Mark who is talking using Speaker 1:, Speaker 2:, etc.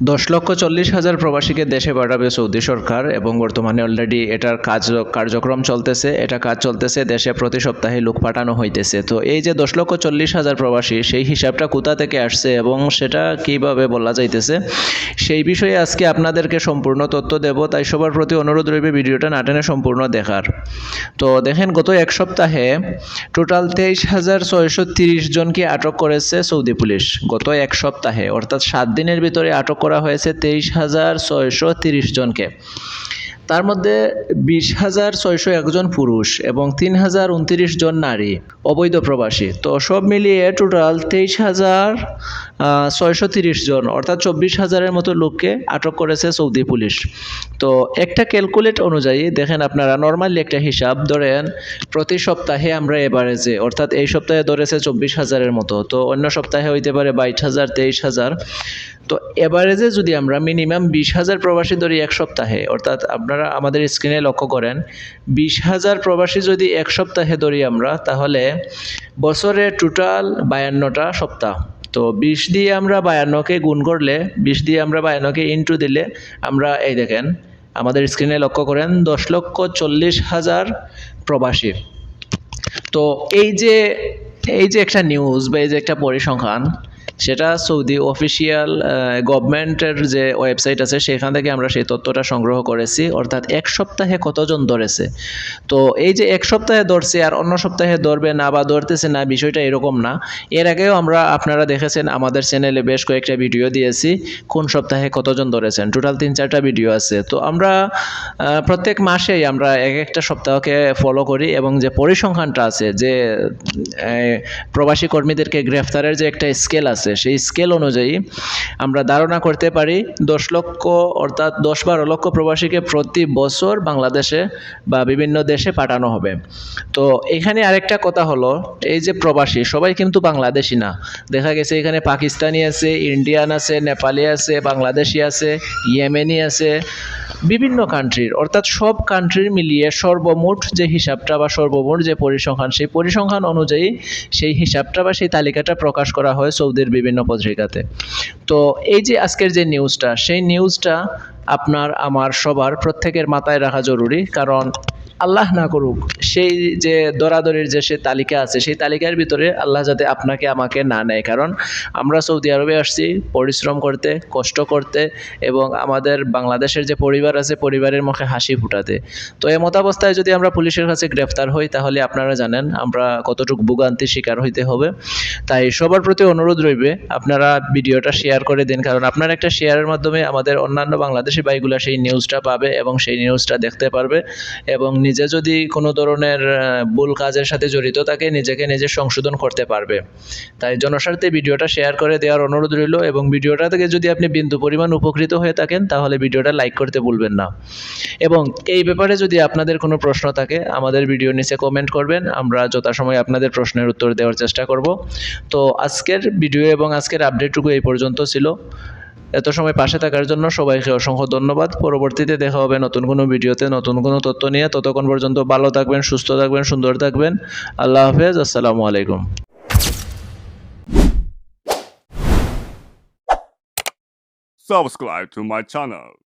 Speaker 1: দশ লক্ষ চল্লিশ হাজার প্রবাসীকে দেশে পাঠাবে সৌদি সরকার এবং বর্তমানে অলরেডি এটার কাজ কার্যক্রম চলতেছে। এটা কাজ চলতেছে, দেশে প্রতি সপ্তাহে লোক পাঠানো হইতেছে। তো এই যে দশ লক্ষ চল্লিশ হাজার প্রবাসী, সেই হিসাবটা কোথা থেকে আসছে এবং সেটা কীভাবে বলা যাইতেছে? সেই বিষয়ে আজকে আপনাদেরকে সম্পূর্ণ তথ্য দেব, তাই সবার প্রতি অনুরোধ রইবে ভিডিওটা না টেনে সম্পূর্ণ দেখার। তো দেখেন, গত এক সপ্তাহে টোটাল তেইশ হাজার ছয়শো তিরিশ জনকে আটক করেছে সৌদি পুলিশ। গত এক সপ্তাহে, অর্থাৎ সাত দিনের ভিতরে আটক করা হয়েছে তেইশ হাজার ছয়শো তিরিশ জনকে। তার মধ্যে বিশ হাজার ছয়শো একজন পুরুষ এবং তিন হাজার উনত্রিশ জন নারী, অবৈধ প্রবাসী। তো সব মিলিয়ে টোটাল তেইশ হাজার ছয়শো তিরিশ জন, অর্থাৎ চব্বিশ হাজারের মতো লোককে আটক করেছে সৌদি পুলিশ। তো একটা ক্যালকুলেট অনুযায়ী দেখেন আপনারা নর্মালি একটা হিসাব ধরেন, প্রতি সপ্তাহে আমরা এভারেজে অর্থাৎ এই সপ্তাহে ধরেছে চব্বিশ হাজারের মতো। তো অন্য সপ্তাহে হইতে পারে বাইশ হাজার, তেইশ হাজার। তো এভারেজে যদি আমরা মিনিমাম বিশ হাজার প্রবাসী ধরি এক সপ্তাহে, অর্থাৎ আপনারা আমাদের স্ক্রিনে লক্ষ্য করেন, বিশ হাজার প্রবাসী যদি এক সপ্তাহে ধরি আমরা, তাহলে বছরে টোটাল বায়ান্নটা সপ্তাহ। তো বিশ দিয়ে আমরা বায়ান্নকে গুণ করলে, বিশ দিয়ে আমরা বায়ান্নকে ইন্টু দিলে আমরা এই দেখেন, আমাদের স্ক্রিনে লক্ষ্য করেন, দশ লক্ষ চল্লিশ হাজার প্রবাসী। তো এই যে এই যে একটা নিউজ বা এই যে একটা পরিসংখ্যান সেটা সৌদি অফিসিয়াল গভর্নমেন্টের যে ওয়েবসাইট আছে, সেখান থেকে আমরা সেই তথ্যটা সংগ্রহ করেছি। অর্থাৎ এক সপ্তাহে কতজন ধরেছে? তো এই যে এক সপ্তাহে ধরছে আর অন্য সপ্তাহে ধরবে না বা ধরতেছে না, বিষয়টা এরকম না। এর আগেও আমরা আপনারা দেখেছেন, আমাদের চ্যানেলে বেশ কয়েকটা ভিডিও দিয়েছি, কোন সপ্তাহে কতজন ধরেছেন? টোটাল তিন চারটা ভিডিও আছে। তো আমরা প্রত্যেক মাসেই আমরা এক একটা সপ্তাহকে ফলো করি এবং যে পরিসংখ্যানটা আছে, যে প্রবাসী কর্মীদেরকে গ্রেফতারের যে একটা স্কেল আছে সেই স্কেল অনুযায়ী আমরা ধারণা করতে পারি দশ লক্ষ, অর্থাৎ দশ বারো লক্ষ প্রবাসীকে প্রতি বছর বাংলাদেশে বা বিভিন্ন দেশে পাঠানো হবে। তো এখানে আরেকটা কথা হলো, এই যে প্রবাসী, সবাই কিন্তু বাংলাদেশি না। দেখা গেছে এখানে পাকিস্তানি আছে, ইন্ডিয়ান আছে, নেপালি আছে, বাংলাদেশি আছে, ইয়েমেনি আছে, বিভিন্ন কান্ট্রির অর্থাৎ সব কান্ট্রির মিলিয়ে সর্বমোট যে হিসাবটা বা সর্বমোট যে পরিসংখ্যান, সেই পরিসংখ্যান অনুযায়ী সেই হিসাবটা বা সেই তালিকাটা প্রকাশ করা হয় সৌদির বিভিন্ন পত্রিকাতে। তো এই যে আজকের যে নিউজটা সেই নিউজটা আপনার, আমার, সবার প্রত্যেকের মাথায় রাখা জরুরি। কারণ আল্লাহ না করুক, সেই যে দরাদরির যে সে তালিকা আছে, সেই তালিকার ভিতরে আল্লাহ যাতে আপনাকে আমাকে না নেয়। কারণ আমরা সৌদি আরবে আসছি, পরিশ্রম করতে, কষ্ট করতে এবং আমাদের বাংলাদেশের যে পরিবার আছে, পরিবারের মুখে হাসি ফুটাতে। তো এমত অবস্থায় যদি আমরা পুলিশের কাছে গ্রেফতার হই, তাহলে আপনারা জানেন আমরা কতটুকু ভোগান্তির শিকার হইতে হবে। তাই সবার প্রতি অনুরোধ রইবে, আপনারা ভিডিওটা শেয়ার করে দিন, কারণ আপনার একটা শেয়ারের মাধ্যমে আমাদের অন্যান্য বাংলাদেশি ভাইগুলা সেই নিউজটা পাবে এবং সেই নিউজটা দেখতে পারবে এবং নিজে যদি কোনো ধরনের ভুল কাজের সাথে জড়িত থাকে, নিজেকে নিজে সংশোধন করতে পারবে। তাই জনস্বার্থে ভিডিওটা শেয়ার করে দেওয়ার অনুরোধ রইল এবং ভিডিওটা থেকে যদি আপনি বিন্দু পরিমাণ উপকৃত হয়ে থাকেন, তাহলে ভিডিওটা লাইক করতে ভুলবেন না। এবং এই ব্যাপারে যদি আপনাদের কোনো প্রশ্ন থাকে, আমাদের ভিডিও নিচে কমেন্ট করবেন, আমরা যথাসময়ে আপনাদের প্রশ্নের উত্তর দেওয়ার চেষ্টা করব। তো আজকের ভিডিও এবং আজকের আপডেটটুকু এই পর্যন্ত ছিল। এত সময় পাশে থাকার জন্য সবাইকে অসংখ্য ধন্যবাদ। পরবর্তীতে দেখা হবে নতুন কোনো ভিডিওতে, নতুন কোনো তথ্য নিয়ে। ততক্ষণ পর্যন্ত ভালো থাকবেন, সুস্থ থাকবেন, সুন্দর থাকবেন। আল্লাহ হাফেজ, আসসালামু আলাইকুম।
Speaker 2: Subscribe to my channel.